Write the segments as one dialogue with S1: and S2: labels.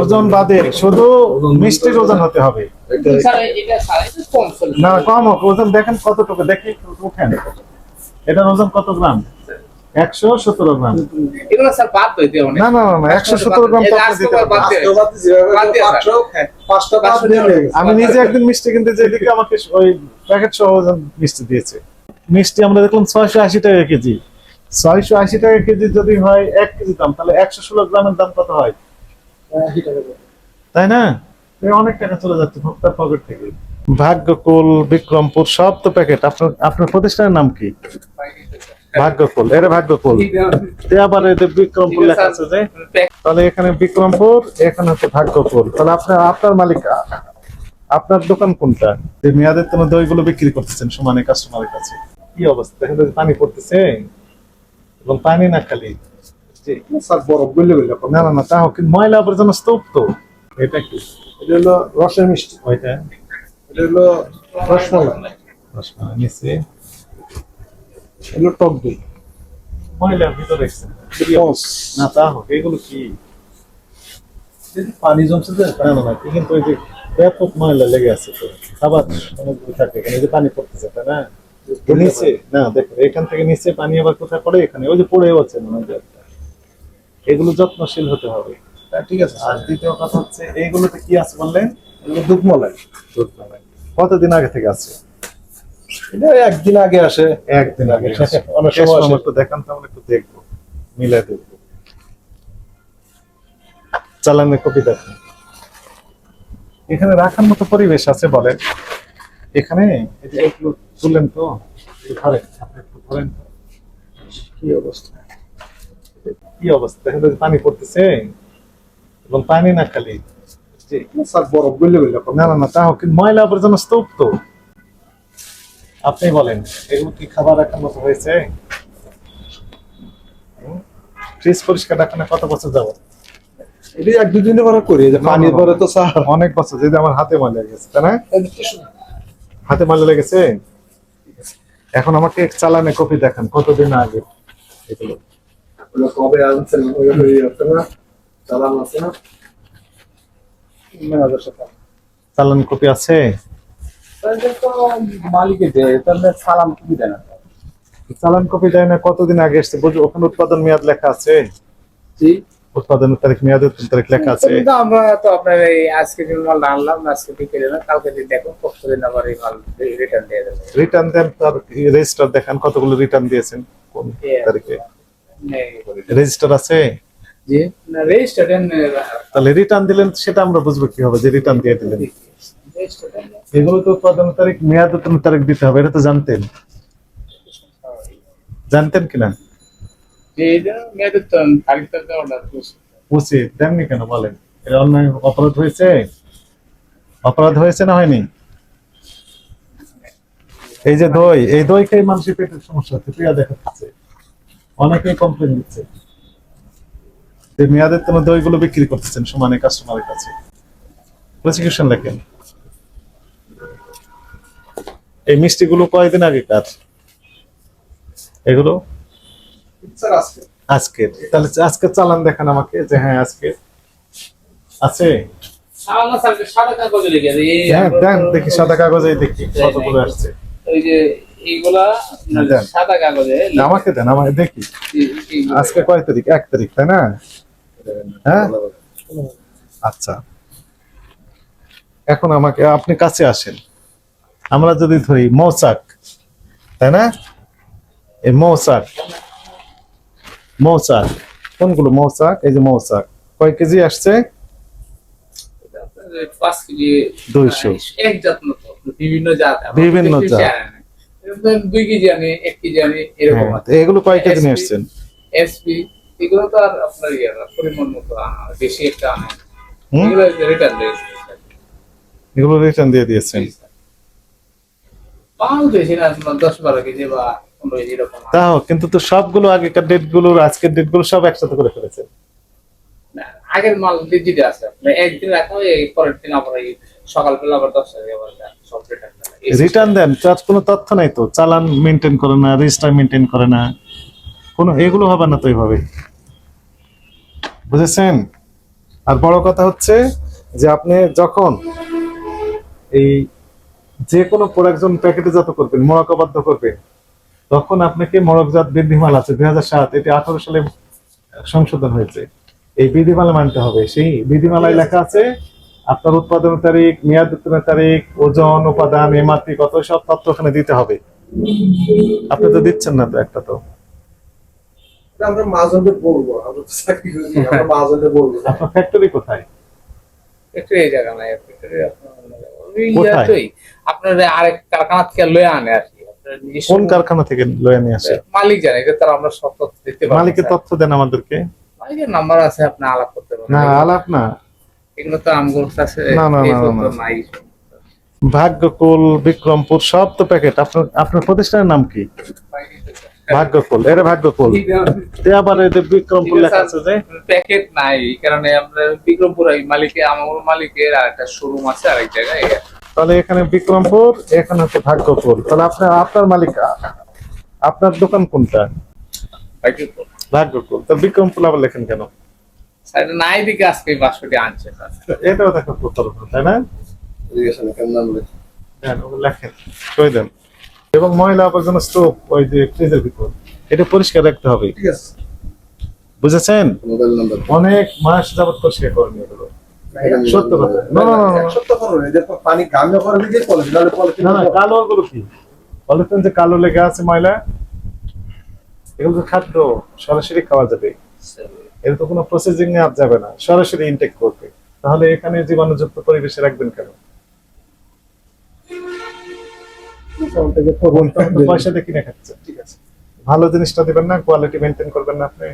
S1: ওজন বাদে শুধু মিষ্টির ওজন হতে হবে। না কম হোক ওজন দেখেন কতটুকু দেখি উঠেন। এটার ওজন কত গ্রাম? একশো সতেরো গ্রাম। না না না, একশো সতেরো। আমি নিজে একদিন মিষ্টি কিনতে যে আমাকে ওই প্যাকেট সহ ওজন মিষ্টি দিয়েছে। মিষ্টি আমরা দেখলাম ছয়শো আশি টাকা কেজি। ছয়শো আশি টাকা কেজি যদি হয় এক কেজি দাম তাহলে একশো ষোলো গ্রামের দাম কত হয়? তাই না? অনেক টাকা চলে যাচ্ছে ভোক্তার পকেট থেকে। ভাগ্যকুল বিক্রমপুর সব তো প্যাকেট আপনার আপনার প্রতিষ্ঠানের নাম কি? ভাগ্যকুল। এরা ভাগ্যকুল। আবার বিক্রমপুর লেখা আছে যে তাহলে এখানে বিক্রমপুর এখানে হচ্ছে ভাগ্যপুর তাহলে আপনার আপনার মালিক আপনার দোকান কোনটা? যে মেয়াদের তোমার দইগুলো বিক্রি করতেছেন সমানে কাস্টমারের কাছে। কি অবস্থা? দেখেন পানি পড়তেছে এবং পানি না খালি।
S2: স্যার বরফ বললে বললে
S1: না না না তা কিন্তু ময়লা আবর্জনা স্তূপ তো। এটা কি?
S2: এটা হলো রসের মিষ্টি।
S1: ওইটা?
S2: এটা হলো রসমালাই।
S1: রসমালাই নিচে
S2: এগুলো টক দই।
S1: ময়লা ভিতরে না তা হোক এগুলো কি?
S2: পানি জমছে যে
S1: না কিন্তু ওই যে ব্যাপক ময়লা লেগে আছে তো। খাবার থাকে এখানে যে পানি পড়তেছে তাই না? নিচে। না দেখো এখান থেকে নিচে পানি আবার কোথায় পড়ে? এখানে ওই যে পড়ে আছে মনে হয়। এগুলো যত্নশীল হতে হবে।
S2: ঠিক আছে
S1: আর দ্বিতীয় কথা হচ্ছে এইগুলোতে কি আছে বললেন?
S2: এগুলো দুধমলাই।
S1: দুধ কতদিন আগে থেকে আছে?
S2: এটা একদিন আগে আসে।
S1: একদিন আগে
S2: অনেক সময়।
S1: একটু দেখান তো আমরা একটু দেখব মিলে দেখব। চালানের কপি দেখুন। এখানে রাখার মতো পরিবেশ আছে বলেন এখানে এই যে এগুলো তুললেন তো একটু ধরেন আপনি একটু ধরেন। কি অবস্থা? কি অবস্থা? দেখেন যে পানি পড়তেছে। এবং পানি না খালি।
S2: বরফ বললে বললে
S1: না না না তা ময়লা আবর্জনা স্তূপ তো আপনি বলেন এগুলো কি খাবার রাখার মতো হয়েছে? ফ্রিজ পরিষ্কার রাখানো কত বছর যাব
S2: এটা এক দুদিনের পরে করি পানির পরে তো স্যার।
S1: অনেক বছর যদি আমার হাতে ময়লা গেছে তাই না? হাতে ময়লা লেগেছে এখন আমাকে চালানে কপি দেখান কতদিন আগে? এগুলো।
S2: কবে আনছেন ওই আছে না? চালান আছে না?
S1: চালান কপি আছে?
S3: মালিকে দেয় তাহলে সালাম কি দেয় না
S1: চালান কপি দেয় না কতদিন আগে এসছে? বুঝো ওখানে উৎপাদন মেয়াদ লেখা আছে?
S3: জি।
S1: উৎপাদনের তারিখ মেয়াদের তারিখ লেখা আছে?
S3: কিন্তু আমরা তো আপনার এই আজকে যে মাল আনলাম আজকে বিকেলে না কালকে দিন দেখুন পরশুদিন আবার এই মাল রিটার্ন দিয়ে দেবো।
S1: রিটার্ন দেন তার রেজিস্টার দেখান কতগুলো রিটার্ন দিয়েছেন কোন তারিখে। রেজিস্টার আছে?
S3: জি। না রেজিস্টারেন
S1: তাহলে রিটার্ন দিলেন সেটা আমরা বুঝব কি হবে যে রিটার্ন দিয়ে দিলেন। এগুলো তো উৎপাদন তারিখ মেয়াদ উৎপাদন তারিখ দিতে হবে এটা তো জানতেন। জানতেন কিনা উচিত দেননি কেন বলেন? এটা অন্যায় অপরাধ হয়েছে? অপরাধ হয়েছে না হয়নি? এই যে দই এই দই খেয়ে মানুষের পেটের সমস্যা হচ্ছে প্রিয়া দেখাচ্ছে। অনেকেই কমপ্লেন দিচ্ছে। যে মেয়াদের তোমার দইগুলো বিক্রি করতেছেন সমানে কাস্টমারের কাছে। প্রসিকিউশন লেখেন। এই মিষ্টিগুলো কয়দিন আগে কার? এগুলো?
S2: আজকে।
S1: আজকের। তাহলে আজকে চালান দেখান আমাকে যে হ্যাঁ আজকে। আছে? হ্যাঁ দেন দেখি সাদা কাগজে দেখি কতগুলো আসছে।
S3: ওই যে এইগুলা সাদা কাগজে
S1: আমাকে দেন আমাকে দেখি। আজকে কয় তারিখ? এক তারিখ তাই না? হ্যাঁ? আচ্ছা। এখন আমাকে আপনি কাছে আসেন। আমরা যদি ধরি মৌচাক তাই না? এই মৌচাক মৌচাক। কোনগুলো মৌচাক? এই যে মৌচাক। কয় কেজি আসছে? দুইশো।
S3: বিভিন্ন জাত।
S1: বিভিন্ন জাত।
S3: দুই কেজি আনে এক কেজি আনে এরকম
S1: হ্যাঁ, এগুলো কয় কেজি নিয়ে আসছেন?
S3: এসপি এগুলো তো আর আপনার ইয়ে পরিমাণ মতো বেশি একটা আনে এগুলো রিটার্ন দিয়েছে
S1: এগুলো রিটার্ন দিয়ে দিয়েছেন?
S3: বেশি না দশ বারো কেজি বা পনেরো কেজি এরকম
S1: তাও কিন্তু তো সবগুলো আগেকার ডেটগুলো আজকের ডেটগুলো সব একসাথে করে ফেলেছে
S3: আগের মাল ডিজিটে আছে একদিন রাখা হয় পরের দিন আবার সকালবেলা আবার দশটা আবার সব রিটার্ন
S1: রিটার্ন দেন তার কোনো তথ্য নাই তো। চালান মেনটেন করে না রেজিস্টার মেনটেন করে না। কোনো এগুলো হবে না তো এইভাবে বুঝেছেন? আর বড় কথা হচ্ছে যে আপনি যখন এই যে কোনো প্রোডাকশন প্যাকেটে করবেন মোড়কবদ্ধ করবেন তখন আপনাকে মোড়কজাত বিধিমাল আছে। দুই হাজার সাত এটি আঠারো সালে সংশোধন হয়েছে। এই বিধিমালা মানতে হবে। সেই বিধিমালায় লেখা আছে আপনার উৎপাদনের তারিখ মেয়াদ উত্তরের তারিখ ওজন উপাদান এমআরপি কত সব তথ্য ওখানে দিতে হবে। আপনি তো দিচ্ছেন না তো একটা তো।
S2: আমরা মাঝনদের বলব আমরা তো চাকরি করি আমরা মাঝনদের বলব।
S1: আপনার ফ্যাক্টরি কোথায়?
S3: একটু এই জায়গা নাই ফ্যাক্টরি আপনার আরেক কারখানা থেকে লয়ে আনে আর কি
S1: কোন কারখানা থেকে লয়ে নিয়ে আসে?
S3: মালিক জানে এটা তার আমরা সব তথ্য দিতে পারি
S1: মালিকের তথ্য দেন আমাদেরকে।
S3: মালিকের নাম্বার আছে আপনি আলাপ করতে পারেন
S1: না আলাপ না।
S3: এগুলো তো আমগোর কাছে
S1: না, না, না,
S3: নাই।
S1: ভাগ্যকুল বিক্রমপুর সব তো প্যাকেট আপনার আপনার প্রতিষ্ঠানের নাম কি? ভাগ্যকুল এর ভাগ্যকুল। তে আবার বিক্রমপুর লেখা আছে যে?
S3: প্যাকেট নাই কারণে আমরা বিক্রমপুর এই মালিকে আমার মালিকের আর একটা শোরুম আছে আরেক জায়গায় আর
S1: তাহলে এখানে বিক্রমপুর এখানে হচ্ছে ভাগ্যকুল। তাহলে আপনার আপনার মালিক আপনার দোকান কোনটা?
S3: ভাগ্যকুল।
S1: ভাগ্যকুল। তো বিক্রমপুর আবার লেখেন কেন?
S3: নাই দিকে আজকে এই বাক্সটি আনছে।
S1: এটাও দেখা প্রতারণা তাই না?
S2: জিজ্ঞাসা না কেমন নাম লেখা?
S1: ওগুলো লেখেন কই দেন। এবং ময়লা আবর্জনা স্টোভ ওই যে ফ্রিজের ভিতর এটা পরিষ্কার রাখতে হবে।
S2: ঠিক আছে।
S1: বুঝেছেন?
S2: Mobile number.
S1: অনেক মাস যাবত পরিষ্কার করেন এগুলো। সত্য কথা। না না না, না
S2: সত্য করো এদের পানি গামে করে দিকে পলিথিন নাহলে পলিথিন
S1: না না কালো গুলো কি? যে কালো লেগে আছে ময়লা এগুলো তো খাদ্য সরাসরি খাওয়া যাবে। এর তো কোনো প্রসেসিং এ আপ যাবে না সরাসরি ইনটেক করবে। তাহলে এখানে জীবাণুযুক্ত পরিবেশে রাখবেন কেন? আপনি পয়সা দিয়ে কিনে খাচ্ছেন
S2: ঠিক আছে।
S1: ভালো জিনিসটা দিবেন না কোয়ালিটি মেনটেন করবেন না আপনি।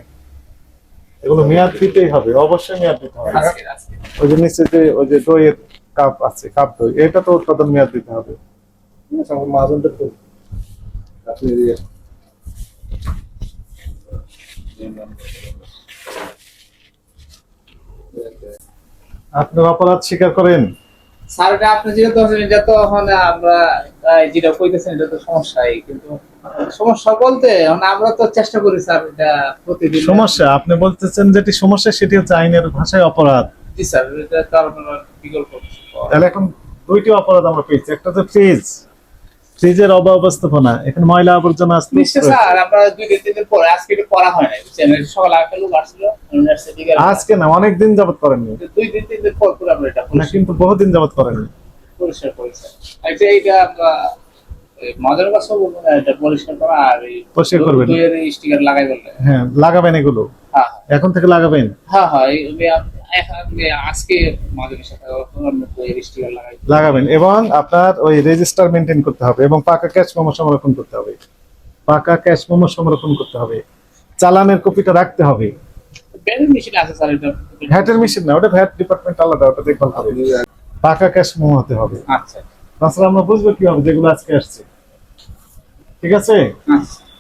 S1: এগুলো মেয়াদ দিতেই হবে অবশ্যই মেয়াদ দিতে হবে। ওই যে নিচে যে ওই যে দইয়ের কাপ আছে কাপ দই এটা তো উৎপাদন মেয়াদ দিতে হবে।
S2: ঠিক আছে আমরা মাঝনদের বলব আপনি
S1: অপরাধ স্বীকার করেন?
S3: স্যার এটা আপনি যেটা বলছেন এটা তো এখন আমরা যেটা কইতেছেন এটা তো সমস্যাই কিন্তু সমস্যা বলতে আমরা তো চেষ্টা করি স্যার এটা প্রতিদিন।
S1: সমস্যা আপনি বলতেছেন যেটি সমস্যা সেটি হচ্ছে আইনের ভাষায় অপরাধ।
S3: জি স্যার এটা তো আপনার বিকল্প
S1: তাহলে এখন দুইটি অপরাধ আমরা পেয়েছি একটা হচ্ছে ফ্রিজ। ফ্রিজের অব্যবস্থাপনা এখানে ময়লা আবর্জনা
S3: নিশ্চয় স্যার আমরা দুই তিন দিন পরে আজকে এটা করা হয় না এটা সকালে একটা লোক আসছিল
S1: আজকে না অনেক দিন যাবত করেননি।
S3: দুই দিন তিন দিন পর পর আমরা এটা
S1: না
S3: পরিষ্কার-
S1: কিন্তু বহুদিন যাবত করেননি।
S3: পরিষ্কার করেছি আচ্ছা এইটা আমরা মজার কথা বলব না এটা পরিষ্কার করা আর এই
S1: পরিষ্কার করবেন।
S3: দুইয়ের স্টিকার লাগাই বললে।
S1: হ্যাঁ লাগাবেন এগুলো।
S3: হ্যাঁ
S1: এখন থেকে লাগাবেন?
S3: হ্যাঁ হ্যাঁ লাগাই।
S1: লাগাবেন এবং আপনার ওই রেজিস্টার মেনটেন করতে হবে এবং পাকা ক্যাশ মেমো সংরক্ষণ করতে হবে। পাকা ক্যাশ মেমো সংরক্ষণ করতে হবে। চালানের কপিটা রাখতে হবে। ভ্যাটের মেশিন না ওটা ভ্যাট ডিপার্টমেন্ট আলাদা ওটা দেখভাল হবে। পাকা ক্যাশ মেমো হতে হবে।
S3: আচ্ছা।
S1: তাছাড়া আমরা বুঝব কীভাবে যেগুলো আজকে আসছে। ঠিক আছে?
S3: আচ্ছা।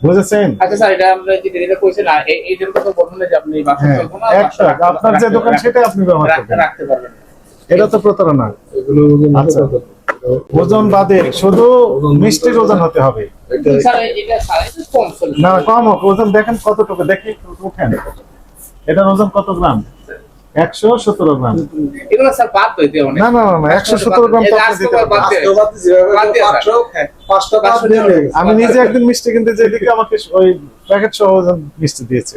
S1: বুঝেছেন?
S3: আচ্ছা স্যার এটা আমরা যেটা যেটা কইছেন এই এই জন্য তো বলবেন যে আপনি বাসা
S1: হ্যাঁ
S3: চলবো না
S1: একটা আপনার যে দোকান সেটা আপনি ব্যবহার করবেন।
S3: রাখতে পারবেন।
S1: এটা তো প্রতারণা।
S2: এগুলো
S1: আচ্ছা। ওজন বাদে শুধু মিষ্টির ওজন হতে হবে। না কম হোক ওজন দেখেন কতটুকু দেখি উঠেন। এটার ওজন কত গ্রাম? একশো সতেরো গ্রাম।
S3: এগুলো স্যার বাদ
S1: না না না, একশো সতেরো গ্রাম
S3: হ্যাঁ।
S2: হয়ে।
S1: আমি নিজে একদিন মিষ্টি কিনতে যে দিকে আমাকে ওই প্যাকেট সহ মিষ্টি দিয়েছে।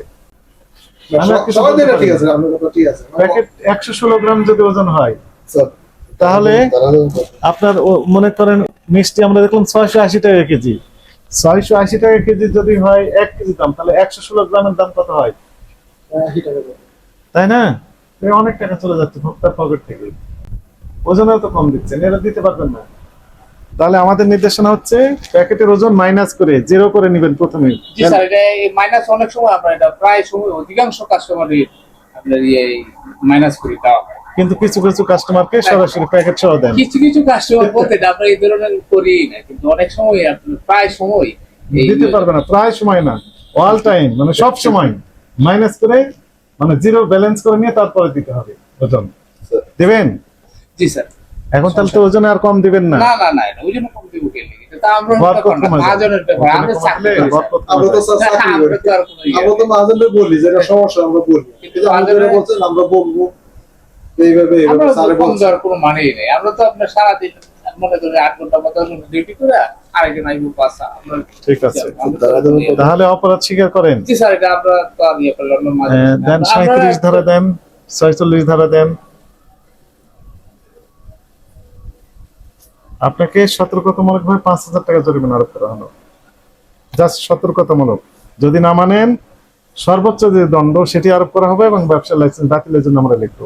S1: একশো ষোলো গ্রাম যদি ওজন হয় তাহলে
S2: তাহলে
S1: আপনার মনে করেন মিষ্টি আমরা দেখলাম ছয়শো আশি টাকা কেজি। ছয়শো আশি টাকা কেজি যদি হয় এক কেজি দাম তাহলে একশো ষোলো গ্রামের দাম কত হয়?
S2: করে।
S1: তাই না? অনেক টাকা চলে যাচ্ছে ভোক্তার পকেট থেকে। ওজনেও তো কম দিচ্ছেন এরা দিতে পারবেন না। তাহলে আমাদের নির্দেশনা হচ্ছে প্যাকেটের ওজন মাইনাস করে জিরো করে নেবেন প্রথমে।
S3: জি স্যার এটা মাইনাস অনেক সময় আমরা এটা প্রায় সময় অধিকাংশ কাস্টমারই আপনার এই মাইনাস করে দেওয়া হয়।
S1: কিন্তু কিছু কিছু কাস্টমারকে সরাসরি প্যাকেট সহ দেন।
S3: কিছু কিছু কাস্টমার বলতে আমরা এই ধরনের করি না কিন্তু অনেক সময় প্রায় সময়
S1: দিতে পারবে না প্রায় সময় না অল টাইম মানে সব সময়। মাইনাস করে মানে জিরো ব্যালেন্স করে নিয়ে তারপরে দিতে হবে ওজন। দেবেন?
S3: জি স্যার।
S1: এখন তাহলে তো ওজনে আর কম দিবেন না।
S3: না না না না, ওই জন্য কম দিব আমরা। মহাজনের ব্যাপার আমরা চাকরি
S2: আমরা তো। চাকরি
S3: আমরা তো কোনো ইয়ে
S2: আমরা তো বলি যেটা সমস্যা আমরা বলি।
S3: কিন্তু
S2: কিন্তু বলছেন আমরা বলব। এইভাবে স্যারে বলছেন।
S3: কোনো মানেই নেই। আমরা তো আপনার সারাদিন মনে করি আট ঘণ্টা বা ঘণ্টা ডিউটি করে আরেকজন আইবো আমরা
S1: ঠিক আছে। তাহলে অপরাধ স্বীকার করেন।
S3: জি স্যার এটা আমরা তো আর ইয়ে করলাম না
S1: দেন
S3: আমরা-
S1: সাঁত্রিশ ধারা দেন ছয়চল্লিশ ধারা দেন। আপনাকে সতর্কতামূলক ভাবে পাঁচ হাজার টাকা জরিমানা আরোপ করা হলো। জাস্ট সতর্কতামূলক। যদি না মানেন সর্বোচ্চ যে দণ্ড সেটি আরোপ করা হবে এবং ব্যবসার লাইসেন্স বাতিলের জন্য আমরা লিখব।